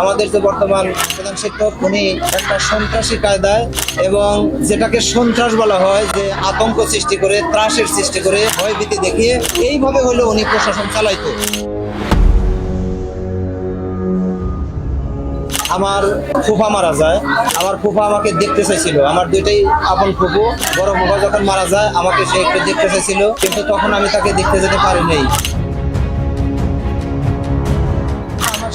আমাদের যে বর্তমান প্রধান শিক্ষক, উনি একটা সন্ত্রাসী কায়দায় এবং যেটাকে সন্ত্রাস বলা হয়, যে আতঙ্ক সৃষ্টি করে, ত্রাসের সৃষ্টি করে ভয়ভীতি দেখিয়ে এইভাবে হলো উনি প্রশাসন চালাইতো। আমার ফুফা মারা যায়। আমার ফুফা আমাকে দেখতে চাইছিল। আমার দুইটাই আপন ফুফু। বড় ফুফা যখন মারা যায়, আমাকে সে একটু দেখতে চাইছিল। কিন্তু তখন আমি তাকে দেখতে যেতে পারি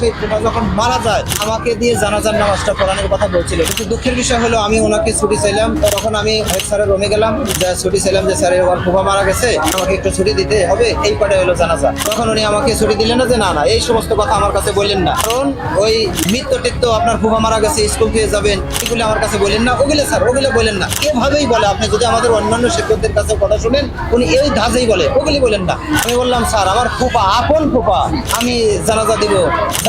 সেই ফুফা যখন মারা যায়, আমাকে দিয়ে জানাজার নামাজটা পড়ানোর কথা বলছিল। কিন্তু দুঃখের বিষয় হলো, আমি ওনাকে ছুটি চাইলাম। তখন আমি হেড স্যারের রুমে গেলাম, যে ছুটি চাইলাম যে স্যারের ওর ফুফা মারা গেছে, আমাকে একটু ছুটি দিতে হবে। এই পাটে হলো জানাজা। তখন উনি আমাকে ছুটি দিলেন না যে, না না, এই সমস্ত কথা আমার কাছে বললেন না। কারণ ওই মৃত্যু টিত্ত আপনার ফুফা মারা গেছে, স্কুল থেকে যাবেন, এগুলো আমার কাছে বললেন না। ওগুলো স্যার, ওগুলো বলেন না। এভাবেই বলে, আপনি যদি আমাদের অন্যান্য শিক্ষকদের কাছে কথা শুনেন, উনি এই ধাজেই বলে, ওগুলি বলেন না। আমি বললাম, স্যার, আমার ফুপা আপন ফুপা আমি জানাজা দিব।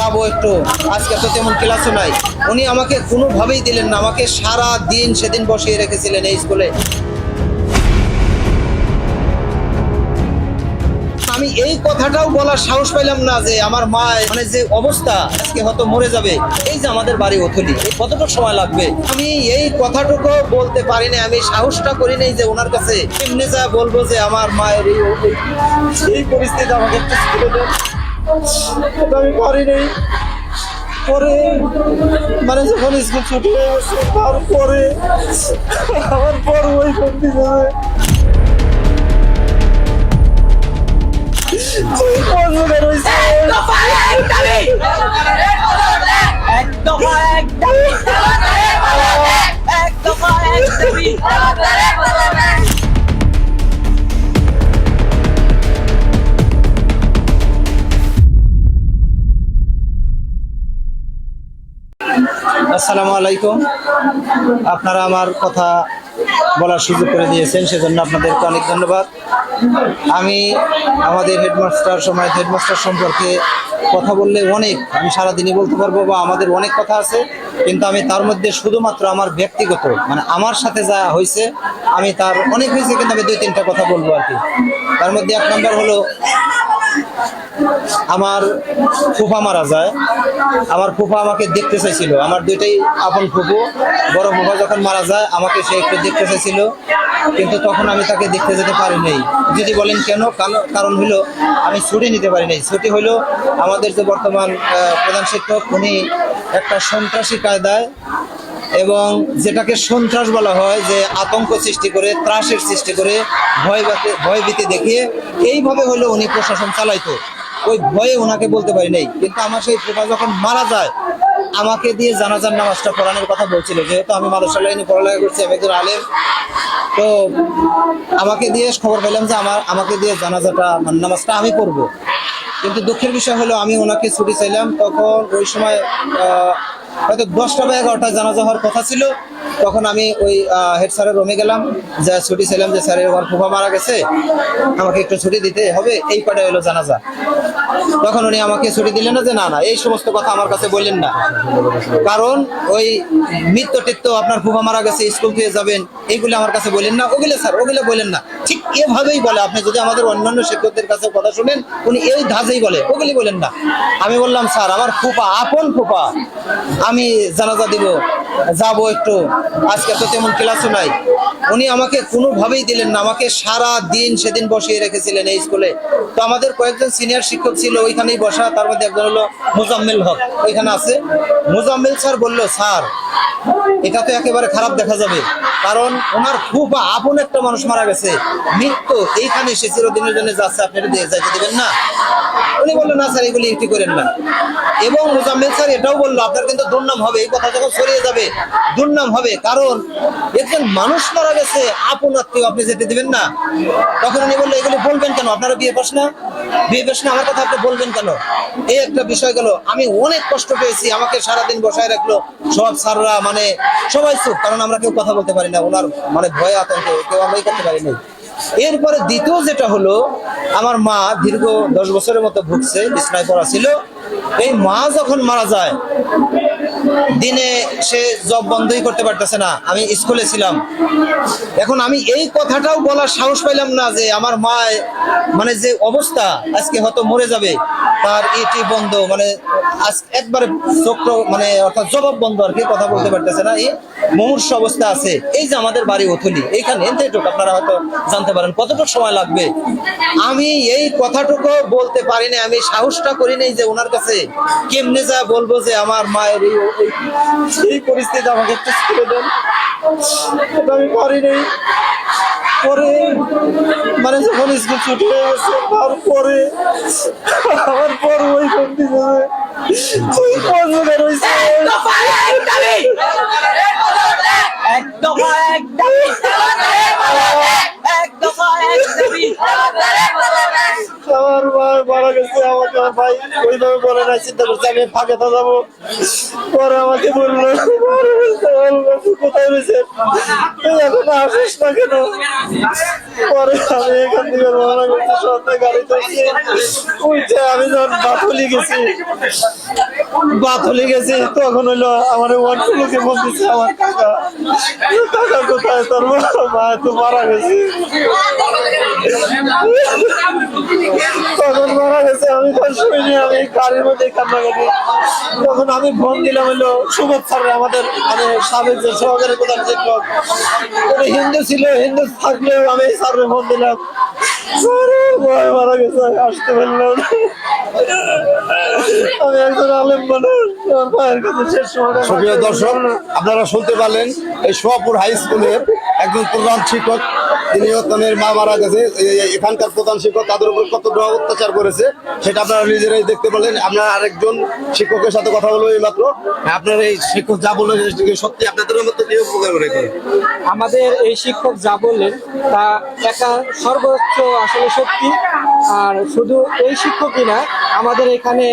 যাব একটু। আজকে তো তেমন ক্লাসও নাই। উনি আমাকে কোনোভাবেই দিলেন না। আমাকে সারা দিন সেদিন বসিয়ে রেখেছিলেন এই স্কুলে। আমি এই কথাটাও বলার সাহস পাইলাম না যে আমার মা মানে যে অবস্থা, আজকে হয়তো মরে যাবে। এই যে আমাদের বাড়ি ওথলি কতটুকু সময় লাগবে? আমি এই কথাটুকু বলতে পারি না আমি সাহসটা করি নাই যে ওনার কাছে এমনি যা বলব যে আমার মায়ের এই পরিস্থিতি আমাকে একটু আমি পারি নেই পরে মানে যখন স্কুল ছুটি তারপরে আমার পর ওই সত্যি যাবে ওই পর্যন্ত রয়েছে আসসালামু আলাইকুম। আপনারা আমার কথা বলার সুযোগ করে দিয়েছেন, সেজন্য আপনাদেরকে অনেক ধন্যবাদ। আমি আমাদের হেডমাস্টার, সময় হেডমাস্টার সম্পর্কে কথা বললে অনেক, আমি সারাদিনই বলতে পারব বা আমাদের অনেক কথা আছে, কিন্তু আমি তার মধ্যে শুধুমাত্র আমার ব্যক্তিগত মানে আমার সাথে যা হয়েছে, আমি তার অনেক হয়েছে, কিন্তু আমি দুই তিনটা কথা বলব আর কি। তার মধ্যে এক নম্বর হলো আমার ফুফা মারা যায়। আমার ফুফা আমাকে দেখতে চাইছিল। আমার দুইটাই আপন ফুফু। বড় ফুফা যখন মারা যায়, আমাকে সে একটু দেখতে চাইছিল। কিন্তু তখন আমি তাকে দেখতে যেতে পারি নাই। যদি বলেন কেন? কারণ- হলো আমি ছুটি নিতে পারি নাই। ছুটি হলো আমাদের যে বর্তমান প্রধান শিক্ষক, উনি একটা সন্ত্রাসী কায়দায় এবং যেটাকে সন্ত্রাস বলা হয়, যে আতঙ্ক সৃষ্টি করে, ত্রাসের সৃষ্টি করে, ভয় ভয়ভীতি দেখিয়ে, এইভাবে হলো উনি প্রশাসন চালাইতো। ওই ভয়ে ওনাকে বলতে পারি নাই। কিন্তু আমার সেই ফুফা যখন মারা যায়, আমাকে দিয়ে জানাজার নামাজটা পড়ানোর কথা বলছিল। যেহেতু আমি মাদ্রাসা লাইনে পড়ালেখা করছি আমি একজন আলেম, তো আমাকে দিয়ে খবর পেলাম যে আমার, আমাকে দিয়ে জানাজাটা মানে নামাজটা আমি পড়ব। কিন্তু দুঃখের বিষয় হলো, আমি ওনাকে ছুটি চাইলাম। তখন ওই সময় হয়তো দশটা বা এগারোটায় জানাজা হওয়ার কথা ছিল। তখন আমি ওই হেড স্যারের রুমে গেলাম। যে ছুটি ছিলাম যে স্যারের আমার ফুফা মারা গেছে, আমাকে একটু ছুটি দিতে হবে। এই পাটে হলো জানাজা। তখন উনি আমাকে ছুটি দিলেন না যে না না, এই সমস্ত কথা আমার কাছে বললেন না। কারণ ওই মৃত্যু টিত্ত আপনার ফুফা মারা গেছে, স্কুল থেকে যাবেন, এইগুলো আমার কাছে বললেন না। ওগুলো স্যার, ওগুলো বলেন না। ঠিক এভাবেই বলে, আপনি যদি আমাদের অন্যান্য শিক্ষকদের কাছে কথা শুনেন, উনি এই ধাজেই বলে, ওগুলি বলেন না। আমি বললাম, স্যার, আমার ফুপা আপন ফুপা আমি জানাজা দিব, যাব একটু। আজকে তো তেমন ক্লাসও নাই। উনি আমাকে কোনোভাবেই দিলেন না, আমাকে সারা দিন সেদিন বসিয়ে রেখেছিলেন এই স্কুলে। তো আমাদের কয়েকজন সিনিয়র শিক্ষক ছিল ওইখানেই বসা, তার মধ্যে একজন হলো মোজাম্মেল হক। ওইখানে আছে। মোজাম্মেল স্যার বলল, স্যার, এটা তো একেবারে খারাপ দেখা যাবে। কারণ ওনার খুব আপন একটা মানুষ মারা গেছে। মৃত্যু এইখানে সে চিরদিনের জন্য যাচ্ছে। আপনি যাইতে দেবেন না? উনি বলল, না স্যার, এগুলি একটি করেন না। এবং মোজাম্মেল স্যার এটাও বলল, আপনার কিন্তু দুর্নাম হবে, এই কথা যখন ছড়িয়ে যাবে, দুর্নাম হবে। কারণ একজন মানুষ মারা গেছে, আপন আত্মীয়, আপনি যেতে দিবেন না। তখন উনি বলল, এগুলি বলবেন কেন? আপনারা বিয়ে পাস না বিয়ে পাস না আমার কথা আপনি বলবেন কেন? এই একটা বিষয় গেল। আমি অনেক কষ্ট পেয়েছি, আমাকে সারাদিন বসায় রাখল। সব স্যাররা মানে সবাই চুপ, কারণ আমরা কেউ কথা বলতে পারি না। ওনার মানে ভয়, আতঙ্ক, কেউ আমরাই করতে পারি না এরপরে দ্বিতীয় যেটা হলো, আমার মা দীর্ঘ দশ বছরের মতো ভুগছে, বিছনায় পড়া ছিল। এই মা যখন মারা যায়, দিনে সে জব বন্ধই করতে পারতেছে না। আমি স্কুলে ছিলাম। এখন আমি এই কথাটাও বলার সাহস পাইলাম না যে আমার মা মানে যে অবস্থা, আজকে হয়তো মরে যাবে, তার এটি বন্ধ মানে আজ একবারে চক্র মানে অর্থাৎ জবাব বন্ধ আর কি, কথা বলতে পারতেছে না। এই মুমূর্ষ অবস্থা আছে। এই যে আমাদের বাড়ি ওথলি এইখানে এনতেটুকু আপনারা হয়তো জানতে পারেন কতটুকু সময় লাগবে। আমি এই কথাটুকু বলতে পারি না আমি সাহসটা করি নাই যে ওনার কাছে কেমনে যা বলব যে আমার মায়ের এই পরিস্থিতি আমাকে একটু ছেড়ে দেন। আমি পারি নাই। পরে মানে যখন স্কুল ছুটি হয়ে গেছে, তারপরে আমার আমার মা মারা গেছে আমাকে ভাই ওইভাবে না চিন্তা করছে আমি ফাঁকে তো পরে আমাকে বলল কোথায় রয়েছে এখন আসিস না কেন পরে আমি এখান থেকে রওনা করছি সন্ধ্যে গাড়িতে উঠে আমি যখন বাথলি গেছি বাথলি গেছি, তখন হইল আমার ওয়ান বলতেছে আমার কাকা কাকা কোথায়? তোর মা তো মারা গেছে। তখন মারা গেছে, আমি তখন শুনিনি আমি গাড়ির মধ্যে কান্নাকাটি তখন আমি ফোন দিলাম হলো, সুবোধ স্যার আমাদের মানে সাবেক যে সহকারী প্রধান শিক্ষক হিন্দু ছিল, হিন্দু থাকলেও আমি ভয় মারা গেছে আসতে পারলাম আমি একজন আলেম মানুষ ভাইয়ের শেষ দর্শক, আপনারা শুনতে পারলেন, এই সোয়াপুর হাই স্কুলের একজন প্রধান শিক্ষক তিনি তাদের মা মারা গেছে। এখানকার প্রধান শিক্ষক তাদের উপর কতটা অত্যাচার করেছে, সেটা আপনারা নিজেরাই দেখতে পেলেন। আপনার আরেকজন শিক্ষকের সাথে কথা বলব এই মাত্র আপনার এই শিক্ষক যা বললেন সত্যি আপনাদের মতো কি উপকার করে আমাদের এই শিক্ষক যা বললেন, তা একা সর্বোচ্চ আসলে সত্যি। আর শুধু এই শিক্ষকই না, আমাদের এখানে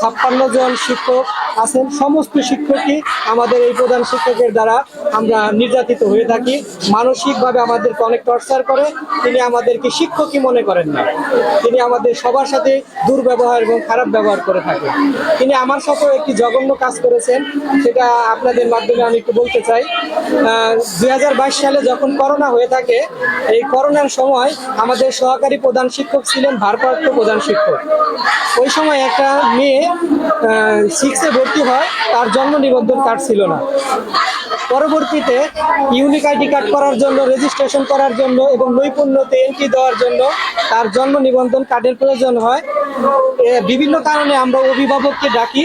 ছাপ্পান্ন জন শিক্ষক আছেন। সমস্ত শিক্ষকই আমাদের এই প্রধান শিক্ষকের দ্বারা আমরা নির্যাতিত হয়ে থাকি। মানসিকভাবে আমাদেরকে অনেক টর্চার করে। তিনি আমাদেরকে শিক্ষকই মনে করেন না। তিনি আমাদের সবার সাথে দুর্ব্যবহার এবং খারাপ ব্যবহার করে থাকেন তিনি আমার সাথেও একটি জঘন্য কাজ করেছেন। সেটা আপনাদের মাধ্যমে আমি একটু বলতে চাই। দু হাজার বাইশ সালে যখন করোনা হয়ে থাকে, এই করোনার সময় আমাদের সহকারী প্রধান শিক্ষক ছিলেন ভারপ্রাপ্ত প্রধান শিক্ষক। ওই সময় একটা মেয়ে সিক্সে ভর্তি হয়, তার জন্ম নিবন্ধন কার্ড ছিল না। পরবর্তীতে ইউনিক আইডি কার্ড করার জন্য রেজিস্ট্রেশন করার জন্য এবং নৈপুণ্যতে এন্ট্রি দেওয়ার জন্য তার জন্ম নিবন্ধন কার্ডের প্রয়োজন হয়। বিভিন্ন কারণে আমরা অভিভাবককে ডাকি।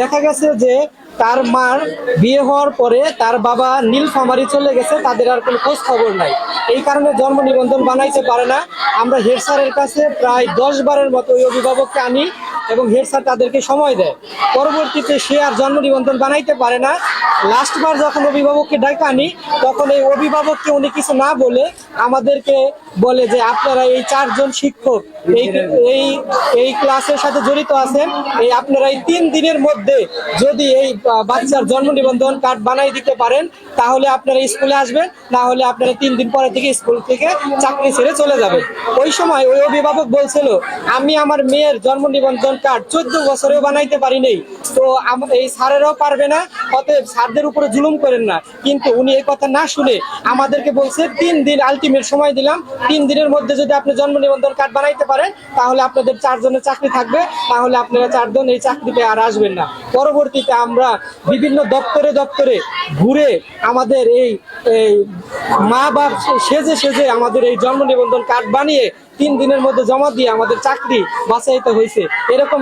দেখা গেছে যে তার মার বিয়ে হওয়ার পরে তার বাবা নীলফামারি চলে গেছে, তাদের আর কোনো খোঁজ খবর নাই। এই কারণে জন্ম নিবন্ধন বানাইতে পারে না। আমরা হেড স্যারের কাছে প্রায় দশ বারের মতো ওই অভিভাবককে আনি এবং হেড স্যার তাদেরকে সময় দেয়। পরবর্তীতে সে আর জন্ম নিবন্ধন বানাইতে পারে না। লাস্টবার যখন অভিভাবককে ডাকা আনি, তখন এই অভিভাবককে উনি কিছু না বলে আমাদেরকে বলে যে, আপনারা এই চারজন শিক্ষক, এই এই এই ক্লাসের সাথে জড়িত আছেন। এই আপনারা এই তিন দিনের মধ্যে যদি এই বাচ্চার জন্ম নিবন্ধন কার্ড বানাই দিতে পারেন, তাহলে আপনারা স্কুলে আসবেন। না হলে আপনারা তিন দিন পরে থেকে স্কুল থেকে চাকরি ছেড়ে চলে যাবে। ওই সময় ওই অভিভাবক বলছিল, আমি আমার মেয়ের জন্ম নিবন্ধন কার্ড চোদ্দ বছরেও বানাইতে পারি নেই। তো এই স্যারেরাও পারবে না, অতএব স্যারদের উপরে জুলুম করেন না। কিন্তু উনি এই কথা না শুনে আমাদেরকে বলছে, তিন দিন আলটিমেট সময় দিলাম। তিন দিনের মধ্যে যদি আপনি জন্ম নিবন্ধন কার্ড বানাইতে পারেন, তাহলে আপনাদের চারজনের চাকরি থাকবে। তাহলে আপনারা চারজন এই চাকরিতে আর আসবেন না। পরবর্তীতে আমরা বিভিন্ন দপ্তরে দপ্তরে ঘুরে আমাদের এই মা বাপ সেজে সেজে আমাদের এই জন্ম নিবন্ধন কার্ড বানিয়ে তিন দিনের মধ্যে জমা দিয়ে আমাদের চাকরি বাঁচাইতে হয়েছে। এরকম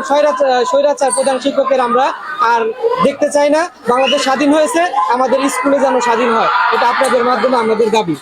স্বৈরাচার প্রধান শিক্ষকের আমরা আর দেখতে চাই না। বাংলাদেশ স্বাধীন হয়েছে, আমাদের স্কুলে যেন স্বাধীন হয়। এটা আপনাদের মাধ্যমে আমাদের দাবি।